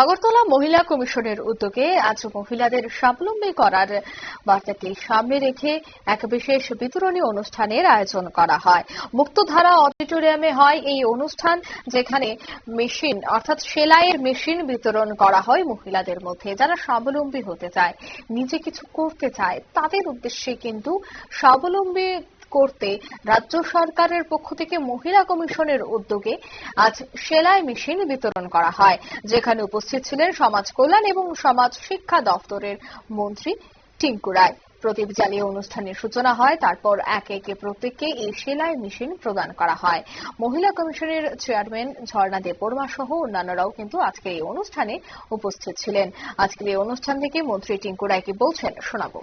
আগরতলা মহিলা কমিশনের উদ্যোগে আজ মহিলাদের স্বাবলম্বী করার বার্তাকে সামনে রেখে এক বিশেষ বিতরণী অনুষ্ঠানের আয়োজন করা হয়। মুক্তধারা অডিটোরিয়ামে হয় এই অনুষ্ঠান, যেখানে মেশিন, অর্থাৎ সেলাইয়ের মেশিন বিতরণ করা হয় মহিলাদের মধ্যে। যারা স্বাবলম্বী হতে চায়, নিজে কিছু করতে চায়, তাদের উদ্দেশ্যে কিন্তু স্বাবলম্বী করতে রাজ্য সরকারের পক্ষ থেকে মহিলা কমিশনের উদ্যোগে আজ সেলাই মেশিন বিতরণ করা হয়। যেখানে উপস্থিত ছিলেন সমাজ কল্যাণ এবং সমাজ শিক্ষা দপ্তরের মন্ত্রী টিঙ্কু রায়। প্রদীপ জ্বালিয়ে অনুষ্ঠানের সূচনা হয়, তারপর একে একে প্রত্যেককে এই সেলাই মেশিন প্রদান করা হয়। মহিলা কমিশনের চেয়ারম্যান ঝর্ণা দেববর্মা সহ অন্যান্যরাও কিন্তু আজকের এই অনুষ্ঠানে উপস্থিত ছিলেন। আজকের এই অনুষ্ঠান থেকে মন্ত্রী টিঙ্কু রায় কি বলছেন, শোনাবো।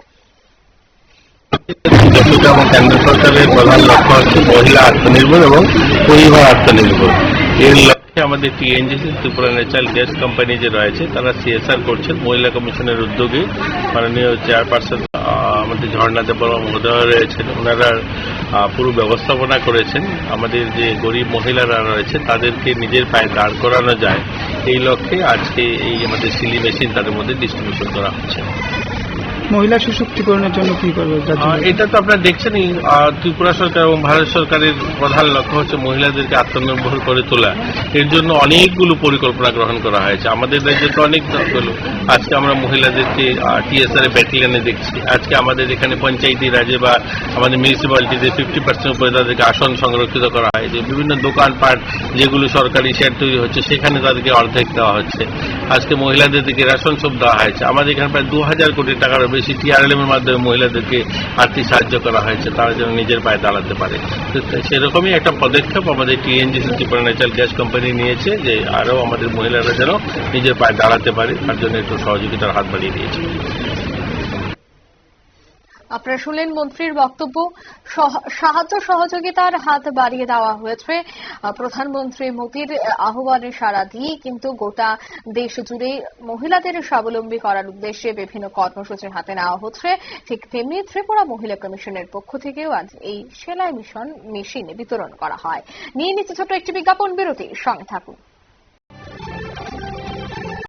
যতটা এবং কেন্দ্র সরকারের প্রধান লক্ষ্য হচ্ছে মহিলা আত্মনির্ভর এবং পরিবার আত্মনির্ভর। এর লক্ষ্যে আমাদের TNGC, Tripura natural gas company যে রয়েছে, তারা সিএসআর করছেন মহিলা কমিশনের উদ্যোগে মাননীয় চেয়ারপারসন আমাদের ঝর্ণা দেববর্মা মহোদয় রয়েছেন। ওনারা পুরো ব্যবস্থাপনা করেছেন। আমাদের যে গরিব মহিলারা রয়েছে, তাদেরকে নিজের পায়ে দাঁড় করানো যায়। এই লক্ষ্যে আজকে এই আমাদের সিলি মেশিন তাদের মধ্যে ডিস্ট্রিবিউশন করা হচ্ছে। মহিলা সশক্তিকরণের জন্য কি করবে? এটা তো আপনারা দেখছেনই ত্রিপুরা সরকার এবং ভারত সরকারের প্রধান লক্ষ্য হচ্ছে মহিলাদেরকে আত্মনির্ভর করে তোলা। এর জন্য অনেকগুলো পরিকল্পনা গ্রহণ করা হয়েছে। আমাদের রাজ্যে তো অনেক দলগুলো। আজকে আমরা মহিলাদেরকে টিএসআর ব্যাটালিয়নে দেখছি। আজকে আমাদের এখানে পঞ্চায়েতি রাজে বা আমাদের মিউনিসিপ্যালিটিতে ফিফটি পার্সেন্ট উপরে তাদেরকে আসন সংরক্ষিত করা হয়েছে। বিভিন্ন দোকানপাট যেগুলো সরকারি শেড তৈরি হচ্ছে সেখানে তাদেরকে অর্ধেক দেওয়া হচ্ছে। আজকে মহিলাদের দিকে রেশন সব দেওয়া হয়েছে। আমাদের এখানে প্রায় দু হাজার কোটি টাকারও বেশি টিআরএলএম এর মাধ্যমে মহিলাদেরকে আর্থিক সাহায্য করা হয়েছে, তারা যেন নিজের পায়ে দাঁড়াতে পারে। সেরকমই একটা পদক্ষেপ আমাদের TNGC Tripura natural gas company নিয়েছে, যে আরও আমাদের মহিলারা যেন নিজের পায়ে দাঁড়াতে পারে, তার জন্য একটু সহযোগিতার হাত বাড়িয়ে দিয়েছে। আপনারা শুনলেন মন্ত্রীর বক্তব্য। সহ- সাহায্য সহযোগিতার হাত বাড়িয়ে দেওয়া হয়েছে। প্রধানমন্ত্রী মোদীর আহ, আহ্বানে সাড়া দিয়ে কিন্তু গোটা দেশ জুড়ে মহিলাদের স্বাবলম্বী করার উদ্দেশ্যে বিভিন্ন কর্মসূচি হাতে নেওয়া হচ্ছে। ঠিক তেমনি ত্রিপুরা মহিলা কমিশনের পক্ষ থেকেও আজ এই সেলাই মিশন মেশিন বিতরণ করা হয়। নিয়ে নিচ্ছে ছোট একটি বিজ্ঞাপন বিরতি। সঙ্গে থাকুন।